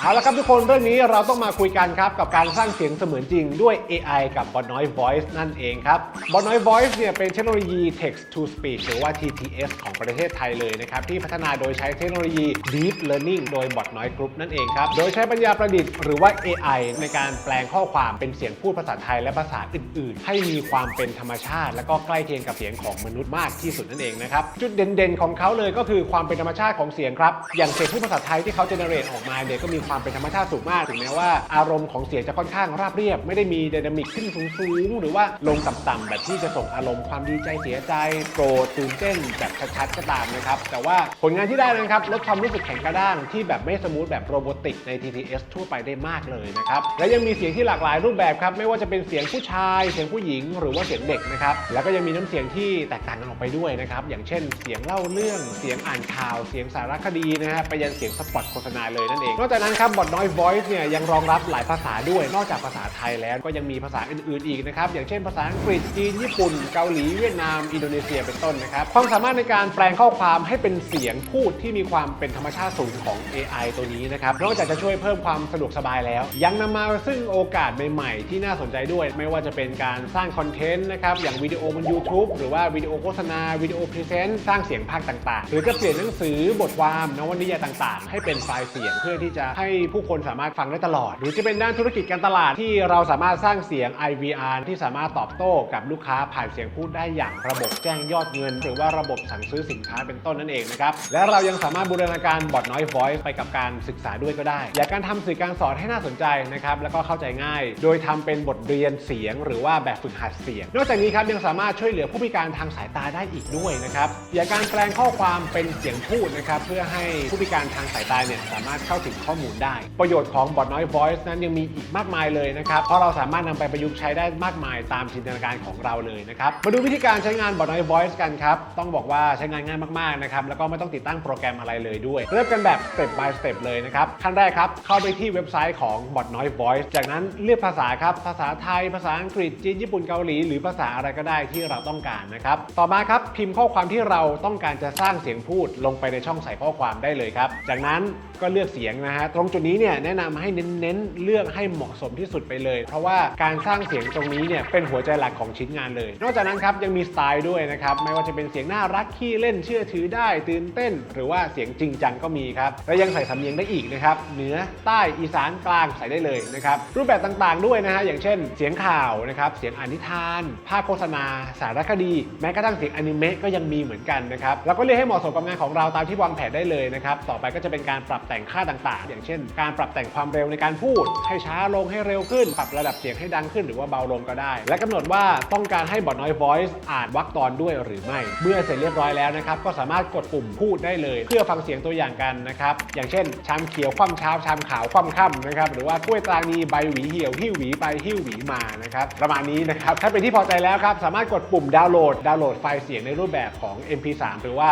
เอาละครับทุกคนเรื่องนี้เราต้องมาคุยกันครับ กับการสร้างเสียงเสมือนจริงด้วย AI กับบอ n o i Voice นั่นเองครับบอ n o i Voice เนี่ยเป็นเทคโนโลยี Text to Speech หรือว่า TTS ของประเทศไทยเลยนะครับ ที่พัฒนาโดยใช้เทคโนโลยี Deep Learning โดย Bot Noise Group นั่นเองครับ โดยใช้ปัญญาประดิษฐ์หรือว่า AI ในการแปลงข้อความเป็นเสียงพูดภาษาไทยและภาษาอื่น ๆ ให้มีความเป็นธรรมชาติ และก็ใกล้เคียงกับเสียงของมนุษย์มากที่สุดนั่นเองนะครับจุดเด่นๆ ของเขาเลยก็คือความเป็นธรรมชาติของเสียงครับอย่างเสียงพูดภาษาไทยที่เขาเจเนเรตออกมาเนี่ยก็มีความเป็นธรรมชาติสูงมากถึงแม้ว่าอารมณ์ของเสียงจะค่อนข้างราบเรียบ ไม่ได้มีไดนามิกขึ้นสูงๆหรือว่าลงต่ำๆแบบที่จะส่งอารมณ์ความดีใจเสียใจโกรธตื่นเต้นแบบชัดๆก็ตามนะครับแต่ว่าผลงานที่ได้นะครับลดความรู้สึกแข็งกระด้างที่แบบไม่สมูทแบบโรบอติกใน TTS ทั่วไปได้มากเลยนะครับและยังมีเสียงที่หลากหลายรูปแบบครับไม่ว่าจะเป็นเสียงผู้ชาย เสียงผู้หญิง หรือว่าเสียงเด็กนะครับแล้วก็ยังมีน้ำเสียงที่แตกต่างกันออกไปด้วยนะครับอย่างเช่น เสียงเล่าเรื่องเสียงอ่านข่าว เสียงสารคดีนะฮะไปยันเสียงสปอตโฆษณาเลยนั่นเองนอกจากนั้นครับบอ Noise Voice เนี่ยยังรองรับหลายภาษาด้วย นอกจากภาษาไทยแล้วก็ยังมีภาษาอื่น ๆ อีกนะครับ อย่างเช่นภาษาอังกฤษ จีน ญี่ปุ่น เกาหลี เวียดนาม อินโดนีเซีย เป็นต้นนะครับ ความสามารถในการแปลงข้อความให้เป็นเสียงพูดที่มีความเป็นธรรมชาติสูงของ AI ตัวนี้นะครับ นอกจากจะช่วยเพิ่มความสะดวกสบายแล้ว ยังนำมาซึ่งโอกาสใหม่ๆ ที่น่าสนใจด้วย ไม่ว่าจะเป็นการสร้างคอนเทนต์นะครับ อย่างวิดีโอบน YouTube หรือว่าวิดีโอโฆษณา วิดีโอพรีเซนต์ สร้างเสียงภาคต่าง ๆ หรือจะเปลี่ยนหนังสือบทความนวนิยายต่าง ๆ ให้เป็นไฟล์เสียงเพื่อที่จะให้ให้ผู้คนสามารถฟังได้ตลอด หรือจะเป็นด้านธุรกิจการตลาดที่เราสามารถสร้างเสียง IVR ที่สามารถตอบโต้กับลูกค้าผ่านเสียงพูดได้อย่างระบบแจ้งยอดเงิน หรือว่าระบบสั่งซื้อสินค้าเป็นต้นนั่นเองนะครับและเรายังสามารถบูรณาการบอทน้อย voice ไปกับการศึกษาด้วยก็ได้ อยากการทำสื่อการสอนให้น่าสนใจนะครับแล้วก็เข้าใจง่าย โดยทำเป็นบทเรียนเสียง หรือว่าแบบฝึกหัดเสียง นอกจากนี้ครับยังสามารถช่วยเหลือผู้พิการทางสายตาได้อีกด้วยนะครับอยากการแปลงข้อความเป็นเสียงพูดนะครับเพื่อให้ผู้พิการทางสายตาเนี่ยสามารถเข้าถึงข้อมูลได้ ประโยชน์ของบอทน้อย voice นั้นยังมีอีกมากมายเลยนะครับ เพราะเราสามารถนำไปประยุกต์ใช้ได้มากมายตามจินตนาการของเราเลยนะครับ มาดูวิธีการใช้งานบอทน้อย voice กันครับ ต้องบอกว่าใช้งานง่ายมากๆนะครับ แล้วก็ไม่ต้องติดตั้งโปรแกรมอะไรเลยด้วย เริ่มกันแบบ step by step เลยนะครับ ขั้นแรกครับ เข้าไปที่เว็บไซต์ของ bot noise voice จากนั้นเลือกภาษาครับ ภาษาไทย ภาษาอังกฤษ จีน ญี่ปุ่น เกาหลี หรือภาษาอะไรก็ได้ที่เราต้องการนะครับ ต่อมาครับ พิมพ์ข้อความที่เราต้องการจะสร้างเสียงพูดลงไปในช่องใส่ข้อความได้เลยครับ จากนั้น ก็เลือกเสียงนะฮะตรงจุดนี้เนี่ยแนะนำให้เน้นๆเลือกให้เหมาะสมที่สุดไปเลย เพราะว่าการสร้างเสียงตรงนี้เนี่ยเป็นหัวใจหลักของชิ้นงานเลย นอกจากนั้นครับยังมีสไตล์ด้วยนะครับไม่ว่าจะเป็นเสียงน่ารักขี้เล่นเชื่อถือได้ตื่นเต้น หรือว่าเสียงจริงจังก็มีครับและยังใส่สำเนียงได้อีกนะครับเหนือใต้อีสานกลางใส่ได้เลยนะครับรูปแบบต่างๆด้วยนะฮะอย่างเช่น เสียงข่าวนะครับเสียงอ่านนิทาน ภาพโฆษณา สารคดี แม้กระทั่งเสียงอนิเมะก็ยังมีเหมือนกันนะครับแล้วก็เลือกให้เหมาะสมกับงานของเราตามที่วางแผนได้เลยนะครับต่อไปก็จะเป็นการปรับแต่งค่าต่างๆ อย่างเช่น การปรับแต่งความเร็วในการพูด ให้ช้าลงให้เร็วขึ้น ปรับระดับเสียงให้ดังขึ้นหรือว่าเบาลงก็ได้ และกำหนดว่าต้องการให้บอ Noise Voice อ่านวรรคตอนด้วยหรือไม่ เมื่อเสร็จเรียบร้อยแล้วนะครับก็สามารถกดปุ่มพูดได้เลย เพื่อฟังเสียงตัวอย่างกันนะครับอย่างเช่นชามเขียวคว่ำเช้าชามขาวคว่ำค่ำนะครับหรือว่ากล้วยตานีใบหวีเหี่ยวหิ้วหวีไปหิ้วหวีมานะครับประมาณนี้นะครับถ้าเป็นที่พอใจแล้วครับสามารถกดปุ่มดาวน์โหลดดาวน์โหลดไฟล์เสียงในรูปแบบของ MP3 หรือว่า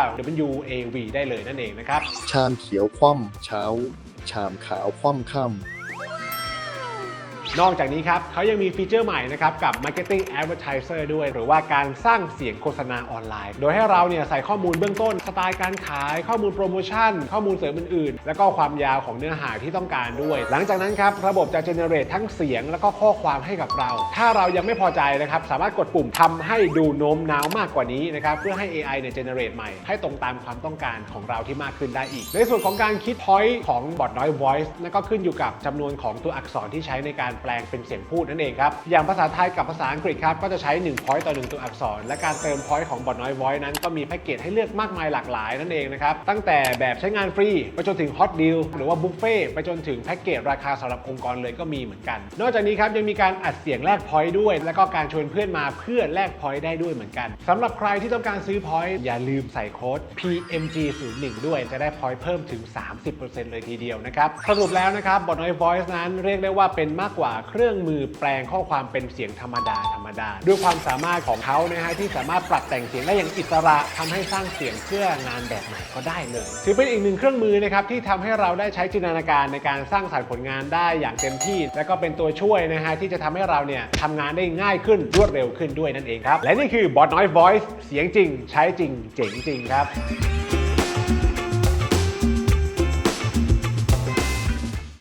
WAV ได้เลยนั่นเองนะครับชามเขียวคว่ำเช้าชามขาวคว่ำค่ำ นอกจากนี้ครับเขายังมีฟีเจอร์ใหม่นะครับกับ Marketing Advertiser ด้วย หรือว่าการสร้างเสียงโฆษณาออนไลน์ โดยให้เราเนี่ยใส่ข้อมูลเบื้องต้น สไตล์การขาย ข้อมูลโปรโมชั่น ข้อมูลเสริมอื่นๆ แล้วก็ความยาวของเนื้อหาที่ต้องการด้วย หลังจากนั้นครับระบบจะ generate ทั้งเสียงแล้วก็ข้อความให้กับเรา ถ้าเรายังไม่พอใจนะครับสามารถกดปุ่มทำให้ดูโน้มน้าวมากกว่านี้นะครับเพื่อให้ AI เนี่ย generate ใหม่ให้ตรงตามความต้องการของเราที่มากขึ้นได้อีก ในส่วนของการคิด point ของ bot noise voice นั่นก็ขึ้นอยู่กับจำนวนของตัวอักษรที่ใช้ในการลงเป็นเสียงพูดนั่นเองครับ อย่างภาษาไทยกับภาษาอังกฤษครับ ก็จะใช้ 1 point ต่อ 1 ตัวอักษร และการเติม point ของ bot noise voice นั้นก็มีแพ็กเกจให้เลือกมากมายหลากหลายนั่นเองนะครับ ตั้งแต่แบบใช้งานฟรี ไปจนถึง hot deal หรือว่าบุฟเฟ่ไปจนถึงแพ็กเกจราคาสำหรับองค์กรเลยก็มีเหมือนกัน นอกจากนี้ครับยังมีการอัดเสียงแลก point ด้วย แล้วก็การชวนเพื่อนมาเพื่อแลก point ได้ด้วยเหมือนกันสำหรับใครที่ต้องการซื้อ point อย่าลืมใส่โค้ด PMG 0 1ด้วยจะได้ point เพิ่มถึง 30%เลยทีเดียวนะครับสรุปแล้วนะครับ bot noise voice นั้นเรียกได้ว่าเป็นมากกว่าเครื่องมือแปลงข้อความเป็นเสียงธรรมดาธรรมดา ด้วยความสามารถของเขานะฮะที่สามารถปรับแต่งเสียงได้อย่างอิสระทำให้สร้างเสียงเพื่องานแบบไหนก็ได้เลย ถือเป็นอีกหนึ่งเครื่องมือนะครับที่ทำให้เราได้ใช้จินตนาการในการสร้างสรรค์ผลงานได้อย่างเต็มที่ และก็เป็นตัวช่วยนะฮะที่จะทำให้เราเนี่ยทำงานได้ง่ายขึ้นรวดเร็วขึ้นด้วยนั่นเองครับ และนี่คือ Bot Noise Voice เสียงจริง ใช้จริง เจ๋งจริงครับ